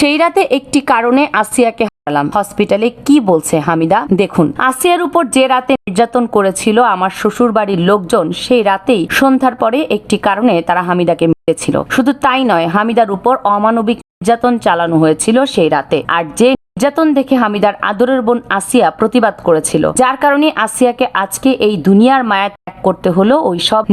সেই রাতে একটি কারণে আসিয়াকে হারালাম। হসপিটালে কি বলছে হামিদা? দেখুন, আসিয়ার উপর যে রাতে নির্যাতন করেছিল আমার শ্বশুর বাড়ির লোকজন, সেই রাতেই সন্ধ্যার পরে একটি কারণে তারা হামিদাকে মেরেছিল। শুধু তাই নয়, হামিদার উপর অমানবিক নির্যাতন চালানো হয়েছিল সেই রাতে। আর যে নির্যাতন দেখে হামিদার আদরের বোন আসিয়া প্রতিবাদ করেছিল, যার কারণে আসিয়াকে আজকে এই দুনিয়ার মায়া ত্যাগ করতে হলো ওই সব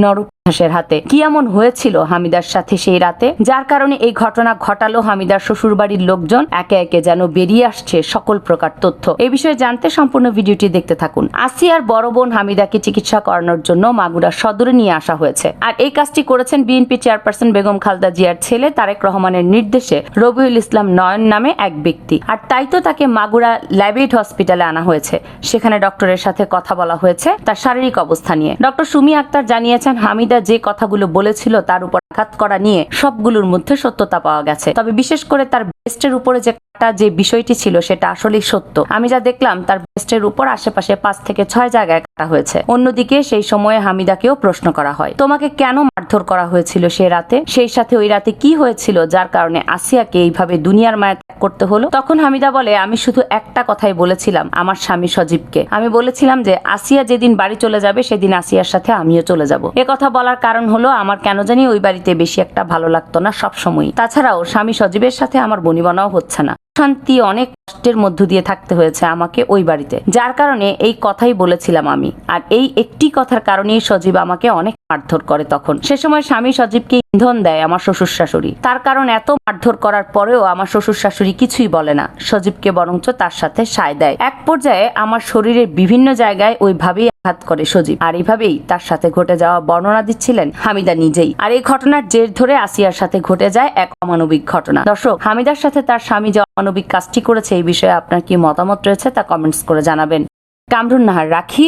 নরপিশাসের হাতে। কি এমন হয়েছিল হামিদার সাথে সেই রাতে? যার কারণে এই ঘটনা ঘটালো হামিদার শ্বশুরবাড়ির লোকজন। একে একে যেন বেরিয়ে আসছে সকল প্রকার তথ্য। এই বিষয়ে জানতে সম্পূর্ণ ভিডিওটি দেখতে থাকুন। আসিয়ার বড় বোন হামিদাকে চিকিৎসা করানোর জন্য মাগুরা সদরে নিয়ে আসা হয়েছে। আর এই কাজটি করেছেন বিএনপি চেয়ারপারসন বেগম খালদা জিয়ার ছেলে তারেক রহমানের নির্দেশে রবিউল ইসলাম নয়ন নামে এক ব্যক্তি। আর তাই তো তাকে মাগুরা ল্যাবেট হসপিটালে আনা হয়েছে। সেখানে ডক্টরের সাথে কথা বলা হয়েছে তার শারীরিক অবস্থা নিয়ে। ডক্টর সুমি আক্তার জানিয়েছেন হামিদা যে কথাগুলো বলেছিল তার উপর আঘাত করা নিয়ে সবগুলোর মধ্যে সত্যতা পাওয়া গেছে। তবে বিশেষ করে তার বেস্টের উপরে যে কাটা যে বিষয়টি ছিল, সেটা আসলেই সত্য। আমি যা দেখলাম, তার বেস্টের উপর আশেপাশে পাঁচ থেকে ছয় জায়গায় কাটা হয়েছে। অন্যদিকে সেই সময়ে হামিদাকেও প্রশ্ন করা হয়, তোমাকে কেন মারধর করা হয়েছিল সে রাতে? সেই সাথে ওই রাতে কি হয়েছিল যার কারণে আসিয়াকে এইভাবে দুনিয়ার মায়া করতে হলো। তখন হামিদা বলে, আমি শুধু একটা কথাই বলেছিলাম আমার স্বামী সজীবকে। আমি বলেছিলাম যে, আসিয়া যেদিন বাড়ি চলে যাবে, সেদিন আসিয়ার সাথে আমিও চলে যাব। এ কথা বলার কারণ হলো, আমার কেন জানি ওই বাড়িতে বেশি একটা ভালো লাগতো না সবসময় তাছাড়াও স্বামী সজীবের সাথে আমার বনিবনাও হচ্ছে না। শান্তি অনেক কষ্টের মধ্য দিয়ে থাকতে হয়েছে আমাকে ওই বাড়িতে। যার কারণে এই কথাই বলেছিলাম আমি। আর এই একটি কথার কারণেই সজীব আমাকে অনেক মারধর করে তখন। সে সময় স্বামী সজীবকে ইন্ধন দেয় আমার শ্বশুর শাশুড়ি তার কারণ এত মারধর করার পরেও আমার শ্বশুর শাশুড়ি কিছুই বলে না। সজীবকে বরঞ্চ তার সাথে সায় দেয়। এক পর্যায়ে আমার শরীরের বিভিন্ন জায়গায় ওইভাবেই আঘাত করে সজীব। আর এভাবেই তার সাথে ঘটে যাওয়া বর্ণনা দিচ্ছিলেন হামিদা নিজেই। আর এই ঘটনার জের ধরে আসিয়ার সাথে ঘটে যায় এক অমানবিক ঘটনা। দর্শক, হামিদার সাথে তার স্বামী যে অমানবিক কাজটি করেছে এই বিষয়ে আপনার কি মতামত রয়েছে তা কমেন্টস করে জানাবেন। কামরুন নাহার রাখি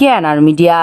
কেয়ানার মিডিয়া।